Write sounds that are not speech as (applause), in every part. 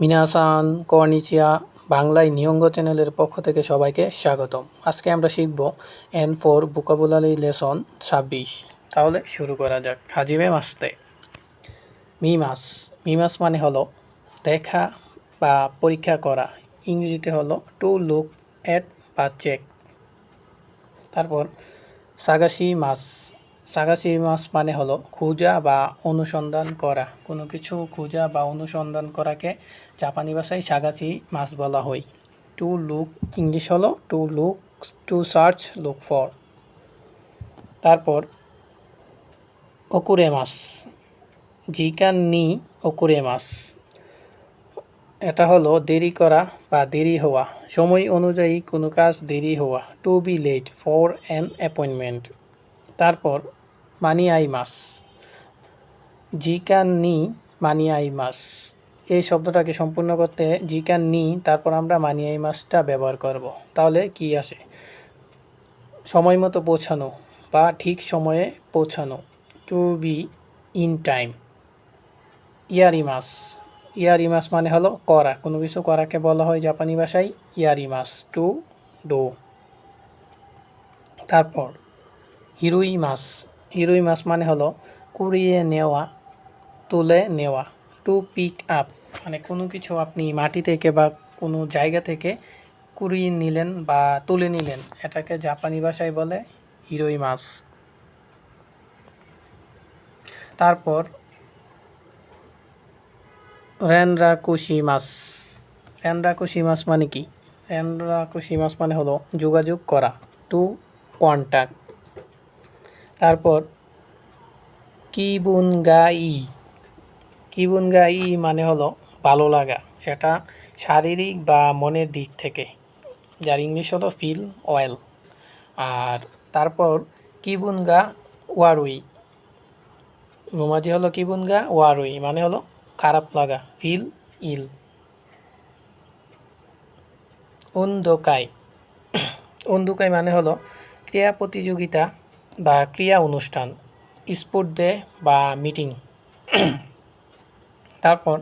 মিনাসান কর্নিচিয়া বাংলায় নিয়ঙ্গ চ্যানেলের পক্ষ থেকে সবাইকে স্বাগতম। আজকে আমরা শিখব এন ফোর বুকাবুলারি লেসন ছাব্বিশ। তাহলে শুরু করা যাক। হাজিমে মাসতে। মিমাস। মিমাস মানে হলো দেখা বা পরীক্ষা করা। ইংরেজিতে হলো টু লুক অ্যাট বা চেক তারপর সাগাসি মাস। সাগাসি মাস মানে হলো খোঁজা বা অনুসন্ধান করা। কোনো কিছু খোঁজা বা অনুসন্ধান করাকে জাপানি ভাষায় সাগাসি মাস বলা হয়। টু লুক ইংলিশ হলো to look, to search, look for. তারপর অকুরে মাস জিকান নি অকুরে মাস এটা হলো দেরি করা বা দেরি হওয়া। সময় অনুযায়ী কোনো কাজ দেরি হওয়া। To be late for an appointment. তারপর মানি আই মাস। জিকান নি মানি আই মাস। এই শব্দটাকে সম্পূর্ণ করতে জি জিকান নি তারপর আমরা মানি আই মাসটা ব্যবহার করব। তাহলে কি আসে? সময় মতো পৌঁছানো বা ঠিক সময়ে পৌঁছানো। টু বি ইন টাইম ইয়ারি মাস। ইয়ারি মাস মানে হলো করা। কোনো কিছু করাকে বলা হয় জাপানি ভাষায় ইয়ারি মাস। টু ডো তারপর হিরুই মাস হিরুই মাস মানে হলো কুড়িয়ে নেওয়া, তুলে নেওয়া টু পিক আপ মানে কোনো কিছু আপনি মাটি থেকে বা কোনো জায়গা থেকে কুড়িয়ে নিলেন বা তুলে নিলেন। এটাকে জাপানি ভাষায় বলে হিরোই মাছ তারপর রেনরাকুশি মাছ রেনরাকুশি মাছ মানে কি? রেনরাকুশি মাছ মানে হলো যোগাযোগ করা টু কন্ট্যাক্ট তারপর কিবুনগাই। কিবুনগাই মানে হলো ভালো লাগা। সেটা শারীরিক বা মনের দিক থেকে। যার ইংলিশ হলো ফিল অয়েল আর তারপর কিবুনগা ওয়ারুই। রোমাজি হলো কিবুনগা ওয়ারুই মানে হলো খারাপ লাগা, ফিল ইল। অন্ধকাই অন্ধকাই মানে হলো ক্রিয়া প্রতিযোগিতা বা ক্রিয়া অনুষ্ঠান স্পোর্ট ডে বা মিটিং। (clears throat) তারপর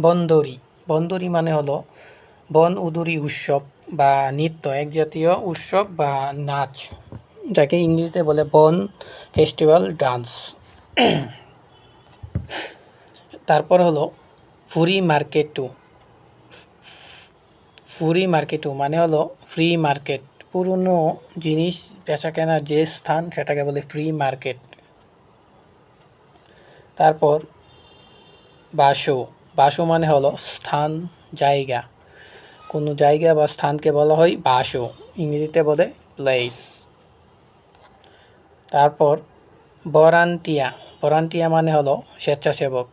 বন্দরি। বন্দরি মানে হলো বন উদুরি উৎসব বা নৃত্য, এক জাতীয় উৎসব বা নাচ, যাকে ইংরেজিতে বলে বন ফেস্টিভ্যাল ডান্স। (clears throat) তারপর হলো ফুরি মার্কেট টু। ফুরি মার্কেট টু মানে হলো ফ্রি মার্কেট। পুরনো জিনিস বেচা কেনার যে স্থান, সেটাকে বলে ফ্রি মার্কেট তারপর বাসো। বাসো মানে হলো স্থান, জায়গা। কোনো জায়গা বা স্থানকে বলা হয় বাসো। ইংরেজিতে বলে প্লেস তারপর বরান্টিয়া বরান্টিয়া মানে হলো স্বেচ্ছাসেবক।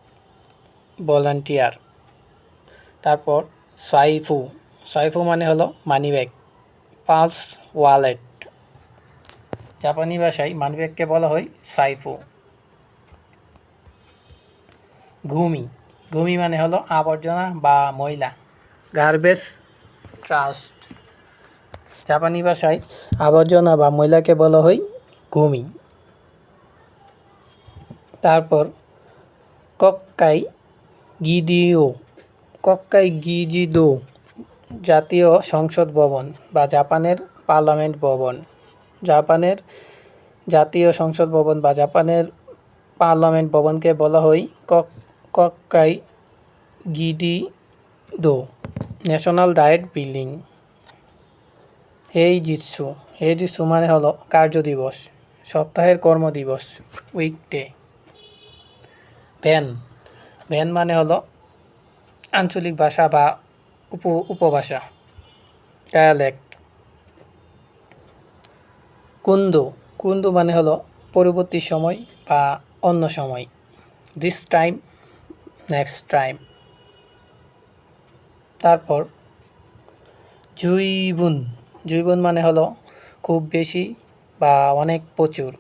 ভলান্টিয়ার। তারপর সাইফু। সাইফু মানে হলো মানিব্যাগ পালস ওয়ালেট। জাপানি ভাষায় মানিব্যাগকে বলা হয় সাইফো। ঘুমি। ঘুমি মানে হলো আবর্জনা বা ময়লা। Garbage trash. জাপানি ভাষায় আবর্জনা বা ময়লাকে বলা হয় ঘুমি। তারপর কক্কাই গিদিও। কক্কাই গিজিদো। জাতীয় সংসদ ভবন বা জাপানের পার্লামেন্ট ভবন। জাপানের জাতীয় সংসদ ভবন বা জাপানের পার্লামেন্ট ভবনকে বলা হয় কক কক্কাই গিডি দো ন্যাশনাল ডায়েট বিল্ডিং। হেই জিৎসু হেই জিৎসু মানে হলো কার্য দিবস, সপ্তাহের কর্মদিবস উইকডে। ভ্যান ভ্যান মানে হলো আঞ্চলিক ভাষা বা উপ, উপভাষা। ডায়ালেক্ট কুন্দু। কুন্দু মানে হলো পরবর্তী সময় বা অন্য সময়। দিস টাইম নেক্সট টাইম তারপর, জুইবুন। জুইবুন মানে হলো খুব বেশি বা অনেক প্রচুর।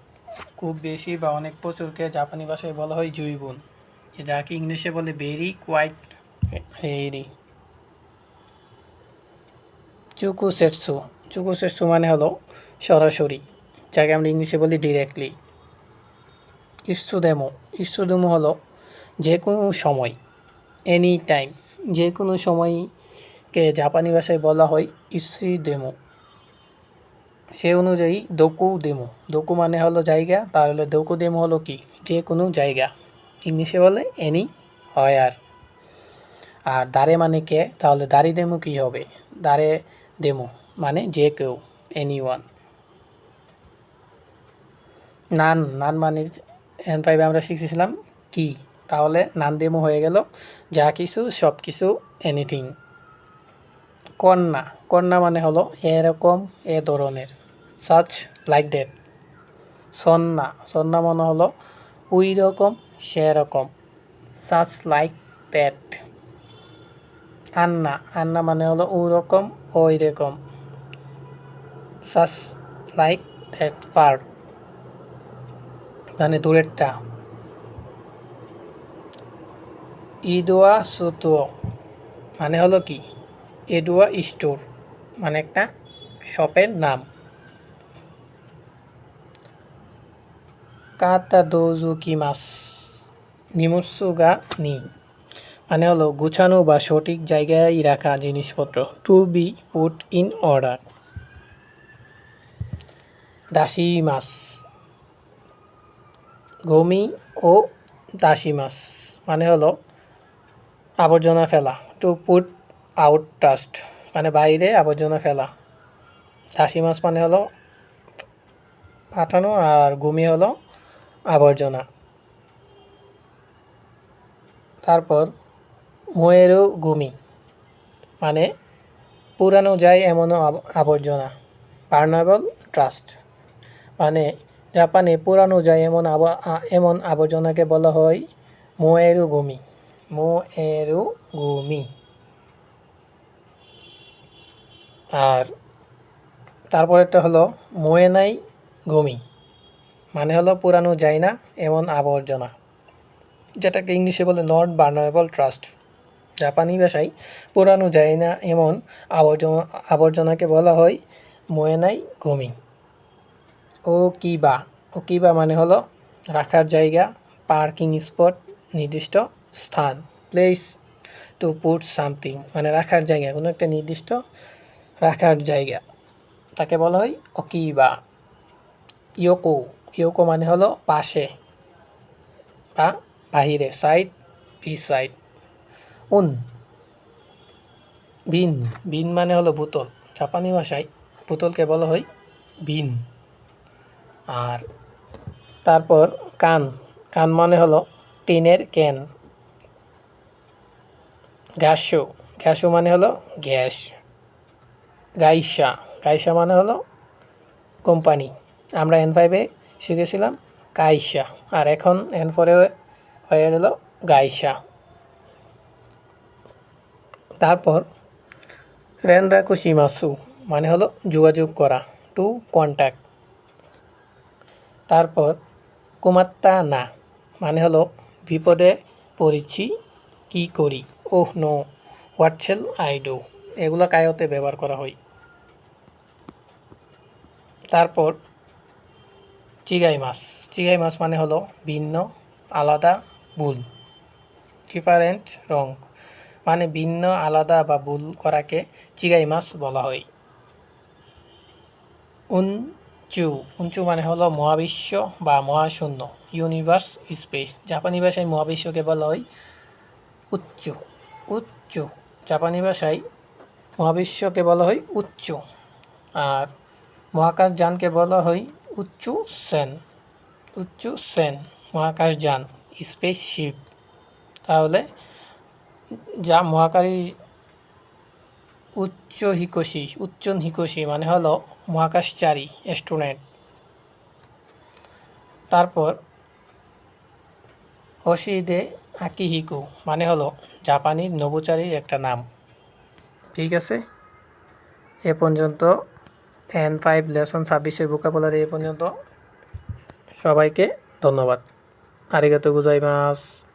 খুব বেশি বা অনেক প্রচুরকে জাপানি ভাষায় বলা হয় জৈবুন যাকে ইংলিশে বলে ভেরি কোয়াইট ভেরি চুকুসেটসু। চুকুসেটসু মানে হলো সরাসরি, যাকে আমরা ইংলিশে বলি ডিরেক্টলি ইস্তুদেমো ইস্তুদেমো হলো যে কোনো সময় এনি টাইম যে কোনো সময়কে জাপানি ভাষায় বলা হয় ইসি দেমো সে অনুযায়ী দোকু দেমো দোকু মানে হলো জায়গা, তাহলে দোকু দেমো হলো কি? যে কোনো জায়গা। ইংলিশে বলে এনি হয় আর আর দারে মানে কে? তাহলে দাড়ি দেমো কী হবে? দারে দেমো মানে যে কেউ এনি ওয়ান নান নান মানে এন ফাইভে আমরা শিখেছিলাম কি? তাহলে নান দেমো হয়ে গেল, যা কিছু, সব কিছু এনিথিং কন্যা কন্যা মানে হলো এরকম, এ ধরনের সাচ লাইক দ্যাট সন্না সন্না মানে হলো ওই রকম সেরকম সাচ লাইক দ্যাট আন্না। আন্না মানে হলো ওরকম রকম ওই রকম সাচ লাইক দ্যাট পার্ট মানে দূরেরটা। ইদোয়া সুতো। মানে হলো কি? এডুয়া স্টোর। মানে একটা শপের নাম। কাতা দোজুকি মাস নিমুসুগা নি। মানে হলো গুছানো বা সঠিক জায়গায় রাখা জিনিসপত্র to be put in order দাসি মাছ, গমি ও দাসি মাছ মানে হলো আবর্জনা ফেলা টু পুট আউট ট্রাস্ট মানে বাইরে আবর্জনা ফেলা। দাসি মাছ মানে হলো পাঠানো আর গুমি হলো আবর্জনা। তারপর মোয়েরও গুমি মানে পুরানো যায় এমনও আবর্জনা পার্নাবল ট্রাস্ট মানে জাপানে পুরানো যায় এমন এমন আবর্জনাকে বলা হয় মোয়েরু গুমি মোয়েরু গুমি। আর তারপরেরটা হলো মোয়েনাই গুমি মানে হলো পুরানো যায় না এমন আবর্জনা, যেটাকে ইংলিশে বলে নট বার্নারেবল ট্রাস্ট জাপানি ভাষায় পুরানো যায় না এমন আবর্জনা, আবর্জনাকে বলা হয় মোয়েনাই গমি। ও কিবা ও কিবা মানে হলো রাখার জায়গা, পার্কিং স্পট, নির্দিষ্ট স্থান, প্লেস টু পুট সামথিং মানে রাখার জায়গা, কোনো একটা নির্দিষ্ট রাখার জায়গা। তাকে বলা হয় অকিবা ইয়োকো ইয়োকো মানে হলো পাশে বা বাহিরে, সাইড বি সাইড। উন। বিন। বিন মানে হলো বোতল। জাপানি ভাষায় বোতলকে বলা হয় বিন। আর তারপর কান। কান মানে হলো টিনের ক্যান গ্যাসো। গ্যাসো মানে হলো গ্যাস। গাইসা। গাইসা মানে হলো কোম্পানি। আমরা এন ফাইভে শিখেছিলাম কাইসা আর এখন এন ফোরে হয়ে গেল গাইসা। তারপর রেনরা কুশিমাসু মানে হলো যোগাযোগ করা টু কন্ট্যাক্ট তারপর কুমাত্তা না মানে হলো বিপদে পড়েছি, কি করি? ওহ no what shall I do এগুলো কায়তে ব্যবহার করা হয়। তারপর চিগাই মাছ চিগাই মাছ মানে হলো ভিন্ন, আলাদা, ভুল ডিফারেন্ট রং মানে ভিন্ন, আলাদা বা ভুল করাকে চিগাই মাছ বলা হয়। উঞ্চু উঞ্চু মানে হলো মহাবিশ্ব বা মহাশূন্য, ইউনিভার্স স্পেস। জাপানি ভাষায় মহাবিশ্বকে বলা হয় উচ্চ। উচ্চ, জাপানি ভাষায় মহাবিশ্বকে বলা হয় উচ্চ। আর মহাকাশ যানকে বলা হয় উচ্চ সেন। উচ্চ সেন মহাকাশ যান স্পেসশিপ। তাহলে যা মহাকারী উচ্চ হিকোশি, উচ্চন হিকোশি মানে হলো মহাকাশচারী স্টুডেন্ট তারপর হসিদে আকিহিকু মানে হলো জাপানির নবচারীর একটা নাম। ঠিক আছে? এ পর্যন্ত এন ফাইভ লেসন ছাব্বিশের বোকাবলারি এ পর্যন্ত সবাইকে ধন্যবাদ। আরিগাতো গুজাইমাস।